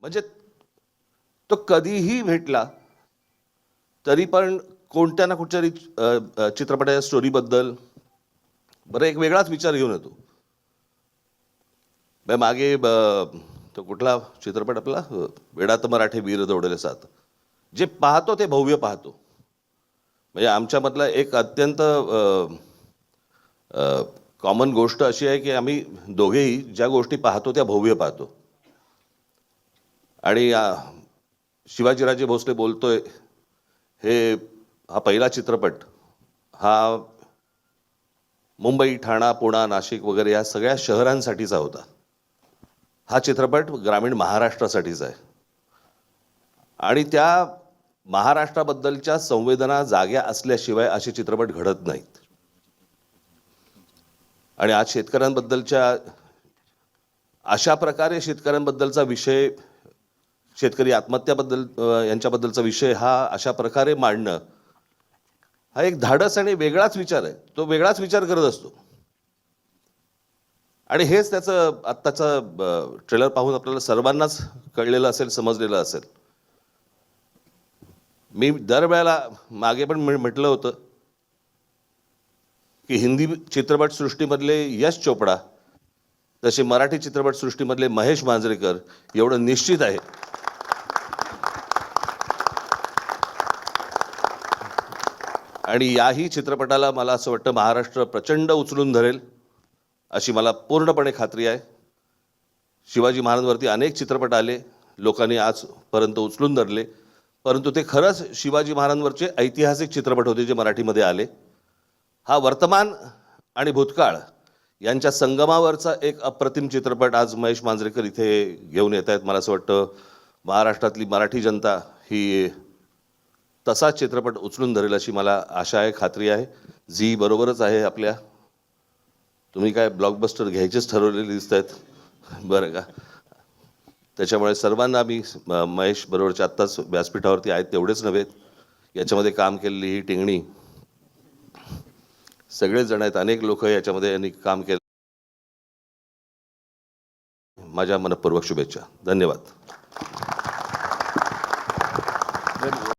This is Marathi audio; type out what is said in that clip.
म्हणजे तो कधीही भेटला तरी पण कोणत्या ना कुठच्या चित्रपटाच्या स्टोरीबद्दल बरं एक वेगळाच विचार घेऊन येतो. मागे ब- तो कुठला चित्रपट आपला? वेडात मराठे वीर दौडले सात. जे पाहतो ते भव्य पाहतो. म्हणजे आमच्यामधला एक अत्यंत कॉमन गोष्ट अशी आहे की आम्ही दोघेही ज्या गोष्टी पाहतो त्या भव्य पाहतो. आणि शिवाजीराजे भोसले बोलतोय हे हा पहिला चित्रपट हा मुंबई ठाणा पुणा नाशिक वगैरे या सगळ्या शहरांसाठीचा होता. हा चित्रपट ग्रामीण महाराष्ट्रासाठीचा आहे. आणि त्या महाराष्ट्राबद्दलच्या संवेदना जाग्या असल्याशिवाय असे चित्रपट घडत नाहीत. आणि आज शेतकऱ्यांबद्दलच्या अशा प्रकारे शेतकऱ्यांबद्दलचा विषय शेतकरी आत्महत्याबद्दल यांच्याबद्दलचा विषय हा अशा प्रकारे मांडणं हा एक धाडस आणि वेगळाच विचार आहे. तो वेगळाच विचार करत असतो. आणि हेच त्याचं आत्ताचं ट्रेलर पाहून आपल्याला सर्वांनाच कळलेलं असेल समजलेलं असेल. मी दरवेळेला मागे पण म्हटलं होतं की हिंदी चित्रपटसृष्टीमधले यश चोपडा तसे मराठी चित्रपटसृष्टीमधले महेश मांजरेकर एवढं निश्चित आहे. आणि याही चित्रपटाला मला असं वाटतं महाराष्ट्र प्रचंड उचलून धरेल अशी मला पूर्णपणे खात्री आहे. शिवाजी महाराजांवरती अनेक चित्रपट आले लोकांनी आजपर्यंत उचलून धरले परंतु ते खरंच शिवाजी महाराजांवरचे ऐतिहासिक चित्रपट होते जे मराठीमध्ये आले. हा वर्तमान आणि भूतकाळ यांच्या संगमावरचा एक अप्रतिम चित्रपट आज महेश मांजरेकर इथे घेऊन येत आहेत. मला असं वाटतं महाराष्ट्रातली मराठी जनता ही तसाच चित्रपट उचलून धरेल अशी मला आशा आहे खात्री आहे. झी बरोबरच आहे आपल्या. तुम्ही काय ब्लॉकबस्टर घ्यायचेच ठरवलेले दिसत आहेत बरं का. त्याच्यामुळे सर्वांना मी महेश बरोबरच्या आत्ताच व्यासपीठावरती आहेत तेवढेच नव्हे. याच्यामध्ये काम केलेली ही टिंगणी. सगळेच जण आहेत अनेक लोक याच्यामध्ये यांनी काम केलं. माझ्या मनपूर्वक शुभेच्छा. धन्यवाद.